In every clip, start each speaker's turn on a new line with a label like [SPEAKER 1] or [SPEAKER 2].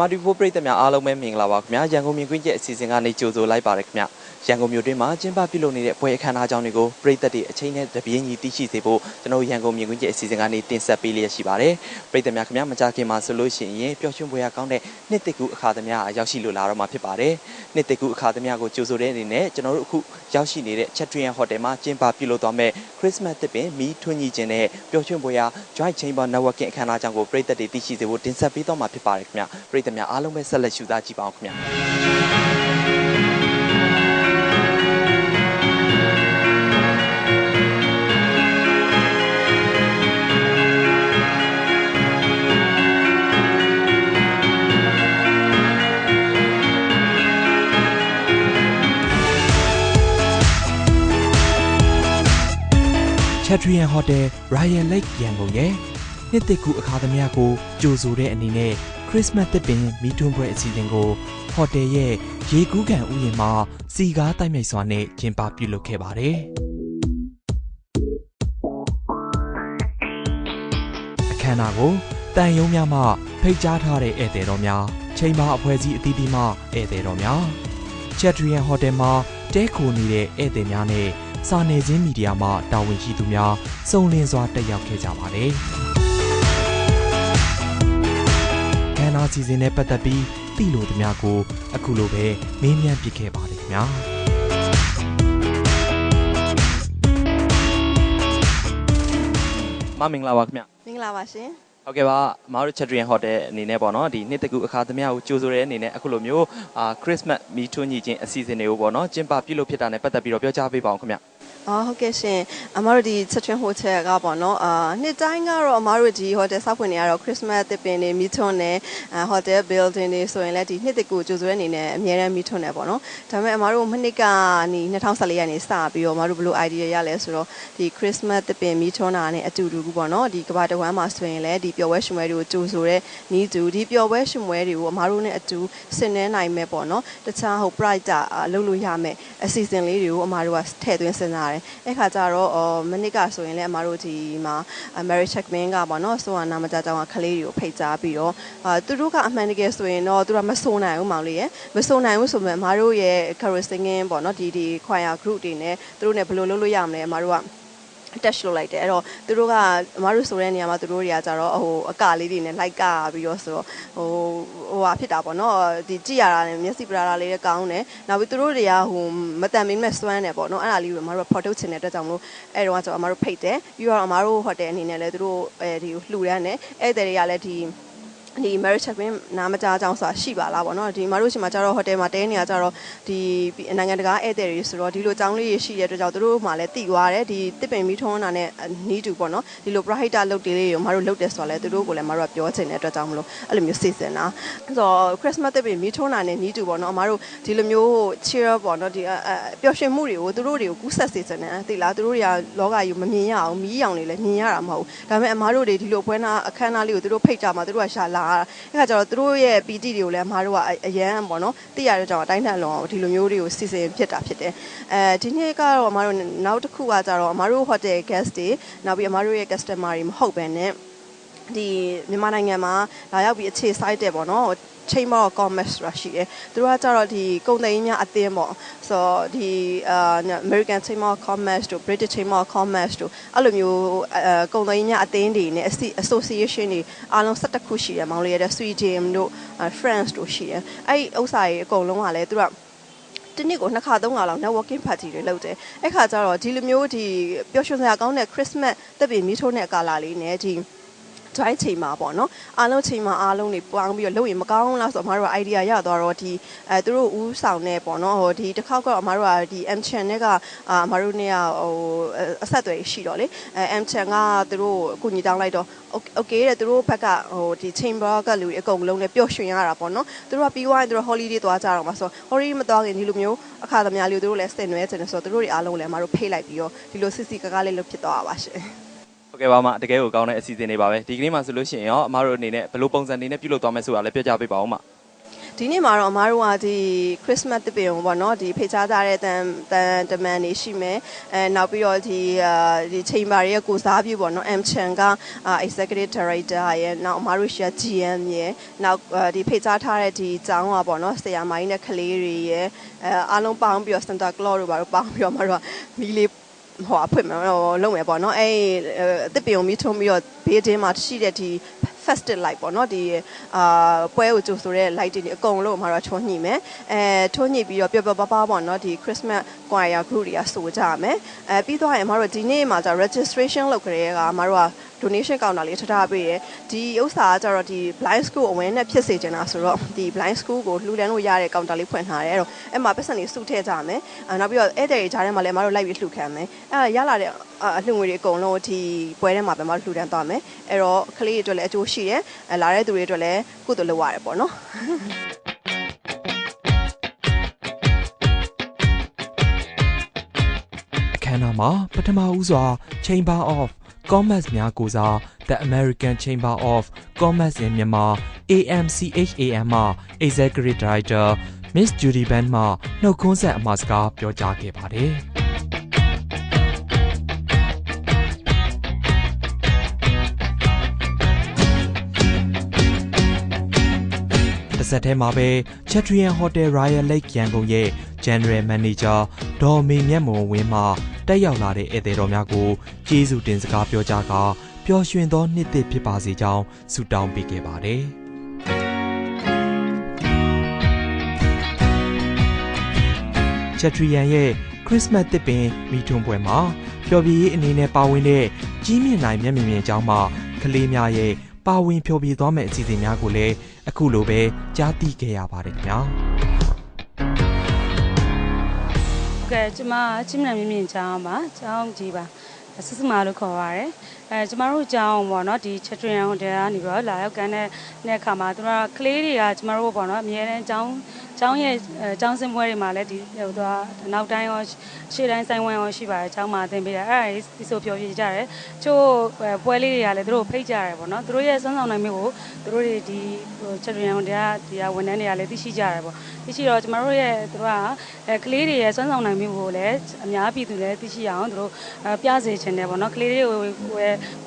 [SPEAKER 1] MRT4 ပရိသတ်များအားလုံးပဲမင်္ဂလာပါခင်ဗျာရန်ကုန်မြင်ကွင်းကျက်အစီအစဉ်ကနေကြိုဆိုလိုက်ပါတယ်ခင်ဗျာရန်ကုန်မြို့တွင်းမှာကျင်းပပြုလုပ်နေတဲ့ပွဲအခမ်းအနားကြောင်းတွေကိုပရိသတ်တွေအချိန်နဲ့တပြေးညီသိရှိစေဖို့ကျွန်တော်ရန်ကုန်မြင်ကွင်းကျက်အစီအစဉ်ကနေတင်ဆက်ပေးလျက်ရှိပါတယ်ပရိသတ်များခင်ဗျာမကြခင်မှာဆိုလို့ရှိရင်ပျော်ရွှင်ပွဲရကောင်းတဲ့နှစ်တကူအခါသမယရောက်ရှိလို့လာတော့မှာဖြစ်ပါတယ်နှစ်တကူအခါသမယကိုကြိုဆိုတဲ့အနေနဲ့ကျွန်တော်တို့အခုရောက်ရှိနေတဲ့ Chatrian Hotel မှာကျင်းပပြုလုပ်သွားမဲ့ Christmas တစ်ပင်မီးထွန်းညီခြင်းနဲ့ပျော်ရွှင်ပွဲရ Joint Chamber Networking အခမ်းအနားကြောင်းကိုပရိသတ်တွေသိရှိစေဖို့တင်ဆက်ပေးသွားမှာဖြစ်ပါတယ်ခင်ဗျာပရိသတ်များအားလုံးပဲဆက်လက်ရှုစားကြည့်ပါအောင်ခင်ဗျာ Chatrian Hotel Royal Lake ရန်ကုန်ရဲ့နှစ်သက်ကူအခါသမယကိုကြိုဆိုတဲ့အနေနဲ့ Christmas သစ်ပင်မီးထွန်းပွဲအစီအစဉ်ကိုဟိုတယ်ရဲ့ရေကူးကန်ဥယျာဉ်မှာစီကားတိုက်မြိုက်စွာနဲ့ကျင်းပပြုလုပ်ခဲ့ပါတယ်။အခမ်းအနားကိုတန်ယုံများမှဖိတ်ကြားထားတဲ့ဧည့်သည်တော်များချိန်ပါအဖွဲ့အစည်းအသီးသီးမှဧည့်သည်တော်များ Chatrian Hotel မှာတဲခိုနေတဲ့ဧည့်သည်များနဲ့စာနယ်ဇင်းမီဒီယာမှတာဝန်ရှိသူများစုံလင်စွာတက်ရောက်ခဲ့ကြပါတယ်။ ခန္ဓာစီစဉ်နဲ့ပတ်သက်ပြီးသိလို့သူများကိုအခုလိုပဲမေးမြန်းပစ်ခဲ့ပါတယ်ခင်ဗျာ။မမင်္ဂလာပါခင်ဗျ။
[SPEAKER 2] မင်္ဂလာပါရှင်
[SPEAKER 1] ဟုတ်ကဲ့ပါအမားတို့ Chatrian Hotel အနေနဲ့ပေါ့နော်ဒီနှစ်တကူအခါသမယကိုကြိုဆိုတဲ့အနေနဲ့အခုလိုမျိုးအာ Christmas မီထွန်းညီခြင်းအစီအစဉ်တွေကိုပေါ့နော်ကျင်းပပြုလုပ်ဖြစ်တာနဲ့ပတ်သက်ပြီးတော့ပြောကြားပေးပါအောင်ခင်ဗျ
[SPEAKER 2] အော်ဟုတ်ကဲ့ရှင်အမတို့ဒီ Chatrin Hotel ကပေါ့နော်အာနှစ်တိုင်းကတော့အမတို့ဒီ hotel စောက်ဖွင့်နေရတော့ Christmas တစ်ပင်နေမီထွန်းနေအာ hotel building တွေဆိုရင်လည်းဒီနှစ်တကူကြိုဆိုတဲ့အနေနဲ့အများအားမီထွန်းနေပေါ့နော်ဒါပေမဲ့အမတို့မနှစ်ကနေ2014ရက်နေစပြီးတော့အမတို့ဘယ်လို idea ရလဲဆိုတော့ဒီ Christmas တစ်ပင်မီထွန်းတာနဲ့အတူတူပေါ့နော်ဒီကဘာတဝမ်းမှာဆိုရင်လည်းဒီပျော်ပွဲရှင်ပွဲတွေကိုကြိုဆိုတဲ့နီးသူဒီပျော်ပွဲရှင်ပွဲတွေကိုအမတို့နဲ့အတူဆင်နွှဲနိုင်မဲ့ပေါ့နော်တခြားဟို pride တာလုပ်လို့ရမယ်အစီအစဉ်လေးတွေကိုအမတို့ကထည့်သွင်းစဉ်းစားတယ်အဲ့ခါကျတော့အော်မနစ်ကဆိုရင်လည်းအမတို့ဒီမှာ Mary Checkman ကပေါ့နော်ဆိုဟာနာမကြကြောင်ကကလေးတွေကိုဖိတ်ကြားပြီးတော့အာသူတို့ကအမှန်တကယ်ဆိုရင်တော့သူတို့ကမဆိုနိုင်ဘူးမောင်လေးရယ်မဆိုနိုင်ဘူးဆိုပေမဲ့အမတို့ရဲ့ career singing ပေါ့နော်ဒီဒီ choir group တွေနဲ့သူတို့နဲ့ဘယ်လိုလုပ်လို့ရမလဲအမတို့က attach လုပ်လိုက်တယ်အဲ့တော့သူတို့ကအမားတို့ဆိုတဲ့နေရာမှာသူတို့တွေကကြတော့ဟိုအကလေးတွေနဲ့လိုက်ကပြီးတော့ဆိုတော့ဟိုဟိုဟာဖြစ်တာပေါ့နော်ဒီကြည့်ရတာနဲ့မျက်စိပရာတာလေးလည်းကောင်းတယ်နောက်ပြီးသူတို့တွေကဟိုမတန်မင်းမဲ့စွမ်းတယ်ပေါ့နော်အဲ့ဒါလေးကိုအမားတို့ဖော်ထုတ်ချင်တဲ့အတွက်ကြောင့်မလို့အဲ့တော့ကျွန်တော်အမားတို့ဖိတ်တယ်ပြီးတော့အမားတို့ဟိုတယ်အနေနဲ့လည်းသူတို့အဲဒီလှူဒန်းတယ်အဲ့တဲ့တွေကလည်းဒီ ဒီ marriage check-in နားမကြားကြောင်းဆိုတာရှိပါလားပေါ့နော်ဒီမတို့ရှင်မှာကျတော့ဟိုတယ်မှာတဲနေရကြတော့ဒီနိုင်ငံတကာဧည့်သည်တွေဆိုတော့ဒီလိုကြောင်းလေးတွေရှိတဲ့အတွက်ကြောင့်တို့မှလည်းတည်သွားတယ်ဒီတစ်ပင်မီထုံးတာနဲ့နီးတူပေါ့နော်ဒီလို pride လုပ်တေးလေးတွေမတို့လုပ်တယ်ဆိုတော့လည်းတို့ကိုလည်းမတို့ကပြောချင်တဲ့အတွက်ကြောင့်မလို့အဲ့လိုမျိုးစိတ်စင်တာဆိုတော့ Christmas တစ်ပင်မီထုံးတာနဲ့နီးတူပေါ့နော်မတို့ဒီလိုမျိုး cheer ပေါ့နော်ဒီပျော်ရွှင်မှုတွေကိုတို့တွေကိုကူးဆက်စေချင်တယ်သိလားတို့တွေကလောကကြီးမမြင်ရအောင်မီးရောင်တွေလည်းမြင်ရတာမဟုတ်ဘူးဒါပေမဲ့အမားတို့တွေဒီလိုပွဲနာအခမ်းအနားလေးကိုတို့ဖိတ်ကြမှာတို့ကရှာလာတာအဲ့ခါကျတော့သူတို့ရဲ့ PT တွေကိုလည်းအမားတို့ကအရန်ပေါ့နော်သိရတဲ့ကြောင့်အတိုင်းထန်လုံးအောင်ဒီလိုမျိုးတွေကိုစီစဉ်ဖြစ်တာဖြစ်တယ်အဲဒီနေ့ကတော့အမားတို့နောက်တစ်ခုကကြတော့အမားတို့ hotel guest တွေနောက်ပြီးအမားတို့ရဲ့ customer တွေမဟုတ်ဘဲနဲ့ဒီမြန်မာနိုင်ငံမှာလာရောက်ပြီးအခြေစိုက်တဲ့ပေါ့နော် Chamber of Commerce ဆိုတာရှိတယ်။သူတို့ကကြတော့ဒီကုန်သိန်းများအသင်းပေါ့။ဆိုတော့ဒီအာ American Chamber of Commerce တို့ British Chamber of Commerce တို့အဲ့လိုမျိုးအဲကုန်သိန်းများအသင်းတွေနဲ့ association တွေအားလုံး17ခုရှိတယ်။မောင်လေးရတဲ့ Sweden တို့ France တို့ရှိတယ်။အဲ့ဒီဥစ္စာတွေအကုန်လုံးကလည်းသူတို့ကတနည်းကိုနှစ်ခါသုံးခါလောက် networking party တွေလုပ်တယ်။အဲ့ခါကျတော့ဒီလိုမျိုးဒီပျော်ရွှင်စရာကောင်းတဲ့ Christmas တက်ပြီးမီးထိုးတဲ့ကာလာလေးနဲ့ဒီ ဆိုအဲ့ချိန်မှာပေါ့နော်အားလုံးချိန်မှာအားလုံးတွေပေါင်းပြီးတော့လုပ်ရင်မကောင်းလားဆိုတော့အမတို့က idea ရသွားတော့ဒီအဲသူတို့ဦးဆောင်နေပေါ့နော်ဟိုဒီတစ်ခေါက်ကတော့အမတို့ကဒီ M channel ကအမတို့နဲ့ကဟိုအဆက်အသွယ်ရှိတော့လေအဲ M channel ကသူတို့အကူညီတောင်းလိုက်တော့ okay တဲ့သူတို့ဘက်ကဟိုဒီ chamber ကလူအကုန်လုံးနဲ့ပျော်ရွှင်ရတာပေါ့နော်သူတို့ကပြီးွားရင်သူတို့ holiday သွားကြတော့မှာဆိုတော့ holiday မသွားခင်ဒီလိုမျိုးအခါသမ ्या လေးကိုသူတို့လည်းဆင်နွှဲခြင်းဆိုတော့သူတို့တွေအားလုံးလည်းအမတို့ဖိတ်လိုက်ပြီးတော့ဒီလိုစစ်စစ်ကကလေးလုပ်ဖြစ်သွားပါရှင်
[SPEAKER 1] ကဲ့ပါမတကယ်ကိုကောင်းတဲ့အစီအစဉ်တွေပါပဲဒီကနေ့မှဆိုလို့ရှိရင်ရောအမားတို့အနေနဲ့ဘယ်လိုပုံစံတွေနဲ့ပြုလုပ်သွားမယ်ဆိုတာလည်းပြောကြပေးပါဦးမ
[SPEAKER 2] ဒဒီနေ့မှာတော့အမားတို့ကဒီ Christmas တပင်ကိုပေါ့နော်ဒီဖိတ်ကြားကြတဲ့တန်တန်တမန်နေရှိမယ်အဲနောက်ပြီးတော့ဒီအာဒီချိန်မာရဲ့ကိုစားပြုပေါ့နော် M Chan ကအာ Executive Director ရဲ့နောက်အမားတို့ရှိ GM ရဲ့နောက်အာဒီဖိတ်ကြားထားတဲ့ဒီကျောင်းကပေါ့နော်ဆရာမကြီးနဲ့ကလေးတွေရဲ့အဲအားလုံးပေါင်းပြီးတော့ Santa Claus တို့ဘာလို့ပေါင်းပြီးတော့အမားတို့ကမီလေး ဟိုအဖွင့်မယ်တော့လုပ်မယ်ပေါ့နော်အဲအစ်ပင်ုံမီထုံးပြီးတော့ဘေးတင်းမှာရှိတဲ့ဒီ festive light ပေါ့နော်ဒီအာပွဲကိုကြိုဆိုတဲ့ light တွေအကုန်လုံးမှာတော့ထွန်းညှိမယ်အဲထွန်းညှိပြီးတော့ပျော်ပျော်ပါးပါးပေါ့နော်ဒီ Christmas choir group တွေကဆိုကြမယ်အဲပြီးတော့ရင်မတို့ဒီနေ့မှာじゃ registration လုပ်ကြရဲကမတို့က donation counter လေးထထားပေးတယ်ဒီဥစ္စာကကြတော့ဒီ blind school အဝင်နဲ့ဖြစ်စေချင်တာဆိုတော့ဒီ blind school ကိုလှူဒန်းလို့ရတဲ့ counter လေးဖွင့်ထားတယ်အဲ့တော့အဲ့မှာပတ်စံလေးစုထည့်ကြမယ်အဲနောက်ပြီးတော့ဧည့်သည်တွေကြားထဲမှာလည်းမတို့လိုက်ပြီးလှူခံမယ်အဲ့ရလာတဲ့အလှူငွေတွေအကုန်လုံးဒီပွဲထဲမှာပဲမတို့လှူဒန်းသွားမယ်အဲ့တော့ကလေးတွေအတွက်လည်းအကျိုးရှိတယ်အဲလာတဲ့သူတွေအတွက်လည်းကုသိုလ်လုပ်ရတယ်ပေါ့နော်
[SPEAKER 3] အခမ်းအနားမှာပထမဦးစွာ Chamber of Commerce များကိုစား The American Chamber of Commerce in Myanmar AMCHAM မှ Executive Director Miss Judy Ban မှနှုတ်ခွန်းဆက်အမှာစကားပြောကြားခဲ့ပါတယ်။တစ်ဆက်တည်းမှာပဲ Chatrian Hotel Royal Lake ရန်ကုန်ရဲ့ General Manager ဒေါ်မေမြတ်မွန်ဝင်းမှ တက်ရောက်လာတဲ့ဧည့်သည်တော်များကိုကျေးဇူးတင်စကားပြောကြားကာပျော်ရွှင်သောနှစ်သစ်ဖြစ်ပါစေကြောင်းဆုတောင်းပေးခဲ့ပါတယ်။ Chatrian ရဲ့ Christmas တစ်ပင်မိထွန်းပွဲမှာပျော်ပြည့်ရေးအနေနဲ့ပါဝင်တဲ့ကြီးမြင့်နိုင်မျက်မြင်မြင်ကြောင်းမှကလေးများရဲ့ပါဝင်ဖျော်ဖြေသွားမယ့်အစီအစဉ်များကိုလည်းအခုလိုပဲကြားသိခဲ့ရပါတယ်ခင်ဗျာ
[SPEAKER 4] ကဲကျမချင်းမြန်မြင့်မြင့်ချောင်းပါချောင်းကြီးပါဆဆမာလို့ခေါ်ပါရယ်အဲကျမတို့ကျောင်းပေါ့နော်ဒီချက်ထရီယန်ဟိုတယ်ကနေပြီးတော့လာရောက်ကန်တဲ့တဲ့အခါမှာသူတို့ကကလေးတွေကကျမတို့ပေါ့နော်အများနဲ့ကျောင်း ကျောင်းရဲ့ကျောင်းစင်ပွဲတွေမှာလည်းဒီဟိုသူကနောက်တိုင်းရောရှေ့တိုင်းဆိုင်ဝမ်ရောရှိပါတယ်ကျောင်းမှာသင်ပေးတာအဲ့ဒါဒီဆိုပြောပြကြတယ်ချို့ပွဲလေးတွေကလည်းသူတို့ဖိတ်ကြတယ်ပေါ့နော်သူတို့ရဲ့စွမ်းဆောင်နိုင်မှုကိုသူတို့တွေဒီချက်ထရီယန်ဟိုတယ်ကဒီကဝန်ထမ်းတွေကလည်းသိရှိကြတယ်ပေါ့သိရှိတော့ကျမတို့ရဲ့သူတို့ကအဲကလေးတွေရဲ့စွမ်းဆောင်နိုင်မှုကိုလည်းအများပြည်သူလည်းသိရှိအောင်သူတို့ပြစေချင်တယ်ပေါ့နော်ကလေးတွေကို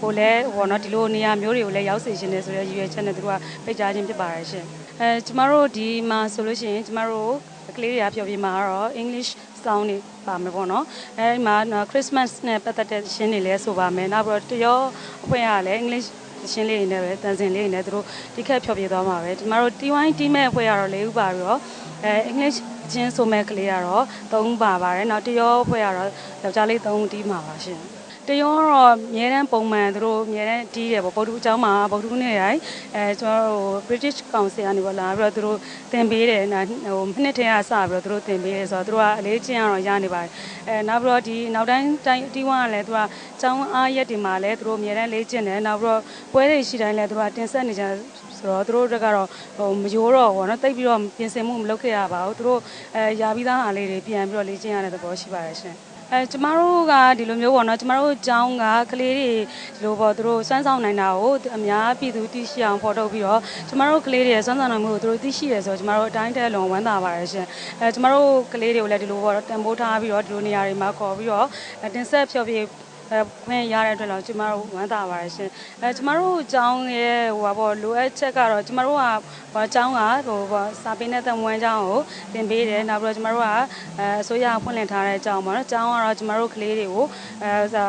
[SPEAKER 4] ကိုလည်းပေါ့နော်ဒီလိုနေရာမျိုးတွေကိုလည်းရောက်စေချင်တယ်ဆိုတဲ့ရည်ရွယ်ချက်နဲ့သူတို့ကဖိတ်ကြားခြင်းဖြစ်ပါတယ်ရှင် အဲကျမတို့ဒီမှာဆိုလို့ရှိရင်ကျမတို့ကလေးတွေကပြောပြမှာတော့ English song တွေပါမယ်ပေါ့နော်အဲဒီမှာ Christmas နဲ့ပတ်သက်တဲ့ရှင်းတွေလည်းဆိုပါမယ်နောက်ပြီးတော့တရောအဖွဲ့ကလည်း English ရှင်းလေးတွေနဲ့ပဲတန်စင်လေးတွေနဲ့သူတို့တိခက်ဖြောပြသွားမှာပဲကျမတို့ T1 team ရဲ့အဖွဲ့ကတော့၄ဦးပါပြီးတော့အဲ English ချင်းဆိုမဲ့ကလေးကတော့၃ဦးပါပါတယ်နောက်တရောအဖွဲ့ကတော့ယောက်ျားလေး၃ဦးတီးမှာပါရှင် တရောတော့အများတန်းပုံမှန်သူတို့အများတန်းတီးတယ်ပေါ့ဗုဒ္ဓအကြောင်းမှာဗုဒ္ဓနေ့တိုင်းအဲကျွန်တော်တို့ British Council ကနေပေါ့လာပြီးတော့သူတို့သင်ပေးတယ်ဟိုနှစ်ထင်းကစပြီးတော့သူတို့သင်ပေးတယ်ဆိုတော့သူတို့ကအလေးချင်းကတော့ရနေပါတယ်အဲနောက်ပြီးတော့ဒီနောက်တိုင်းတိုင်းတီးဝါကလည်းသူကကျောင်းအားရက်တွေမှာလည်းသူတို့အများတန်းလေးကျင့်တယ်နောက်ပြီးတော့ပွဲတွေရှိတိုင်းလည်းသူကတင်ဆက်နေကြဆိုတော့သူတို့တွေကတော့ဟိုမရိုးတော့ဘောနော်တိတ်ပြီးတော့ပြင်ဆင်မှုမလုပ်ခဲ့ရပါဘူးသူတို့အဲယာပြီးသားအားလေးတွေပြန်ပြီးတော့လေ့ကျင့်ရတဲ့သဘောရှိပါတယ်ရှင် အဲကျမတို့ကဒီလိုမျိုးပေါ့နော်ကျမတို့အကြောင်းကကလေးတွေဒီလိုပေါ့သူတို့စွမ်းဆောင်နိုင်တာကိုအများပြည်သူသိရှိအောင်ဖော်ထုတ်ပြီးတော့ကျမတို့ကလေးတွေရဲ့စွမ်းဆောင်နိုင်မှုကိုသူတို့သိရှိရဆိုတော့ကျမတို့အတိုင်းတဲလုံးဝမ်းသာပါတယ်ရှင်အဲကျမတို့ကလေးတွေကိုလည်းဒီလိုပေါ့တန်ဖိုးထားပြီးတော့ဒီလိုနေရာတွေမှာခေါ်ပြီးတော့တင်ဆက်ဖြောပြအဲ ခွင့်ရတဲ့အတွက်တော့ကျမတို့ဝမ်းသာပါတယ်ရှင်အဲကျမတို့အကြောင်းရဲ့ဟိုပါပေါ့လိုအပ်ချက်ကတော့ကျမတို့ကဟိုအကြောင်းကဟိုပေါ့စာပေနဲ့တန်ဝမ်းအကြောင်းကိုသင်ပေးတယ်နောက်ပြီးတော့ကျမတို့ကအဲအစိုးရဖွင့်လှစ်ထားတဲ့အကြောင်းပေါ့နော်အကြောင်းကတော့ကျမတို့ကလေးတွေကိုအဲစာ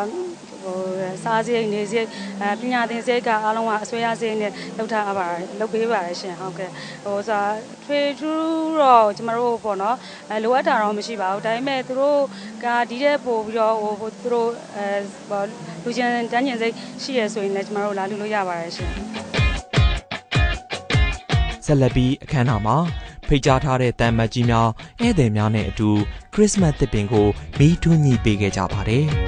[SPEAKER 4] ဟိုစားစရိတ်နေစရိတ်အဲပညာသင်စရိတ်ကအားလုံးကအဆွေရစရိတ်နဲ့လုပ်ထားပါတယ်လုပ်ပေးပါတယ်ရှင်ဟုတ်ကဲ့ဟိုစာထွေထူးတော့ကျမတို့ပေါ့နော်အဲလိုအပ်တာတော့မရှိပါဘူးဒါပေမဲ့သူတို့ကဒီတဲ့ပို့ပြီးတော့ဟိုသူတို့အဲလူချင်းတန်းကျင်စိတ်ရှိရဆိုရင်လည်းကျမတို့လာလူလို့ရပါတယ်ရှင်
[SPEAKER 3] ဆက်လက်ပြီးအခမ်းအနားမှာဖိတ်ကြားထားတဲ့တန်မတ်ကြီးများဧည့်သည်များနဲ့အတူခရစ်စမတ်သစ်ပင်ကိုမီးထွန်းညှိပေးခဲ့ကြပါတယ်။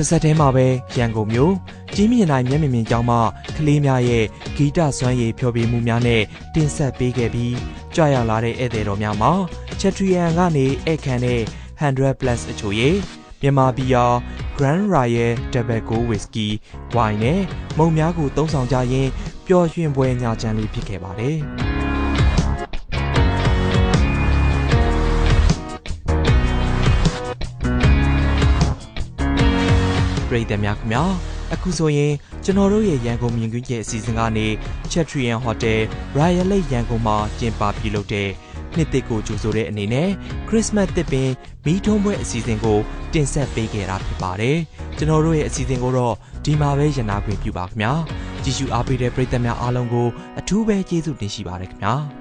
[SPEAKER 3] တစ်ဆက်တည်းမှာပဲရန်ကုန်မြို့ကြီးမြင့်နိုင်မျက်မြင်မြင်ကျောင်းမှကလေးများရဲ့ဂီတစွမ်းရည်ဖျော်ဖြေမှုများနဲ့တင်ဆက်ပေးခဲ့ပြီးကြွရောက်လာတဲ့ဧည့်သည်တော်များမှာချက်ထရီယန်ကနေဧည့်ခံတဲ့100 plus အချိုရည်မြန်မာဘီယာ Grand Royal Tobacco Whiskey ဝိုင်နဲ့မုံများကိုသုံးဆောင်ကြရင်ပျော်ရွှင်ပွဲညချမ်းလေးဖြစ်ခဲ့ပါတယ်။ ပရိသတ်များခင်ဗျာအခုဆိုရင်ကျွန်တော်တို့ရဲ့ရန်ကုန်မြင်ကွင်းရဲ့အစီအစဉ်ကနေ Chatrian Hotel Royal Lake ရန်ကုန်မှာကျင်းပပြုလုပ်တဲ့နှစ်သစ်ကိုကြိုဆိုတဲ့အနေနဲ့ Christmas သစ်ပင်မီးထုံးပွဲအစီအစဉ်ကို တင်ဆက်ပေးခဲ့တာဖြစ်ပါတယ်ကျွန်တော်တို့ရဲ့အစီအစဉ်ကိုတော့ဒီမှာပဲရနာခွင့်ပြုပါခင်ဗျာကြည့်ရှုအားပေးတဲ့ပရိသတ်များအားလုံးကိုအထူးပဲကျေးဇူးတင်ရှိပါတယ်ခင်ဗျာ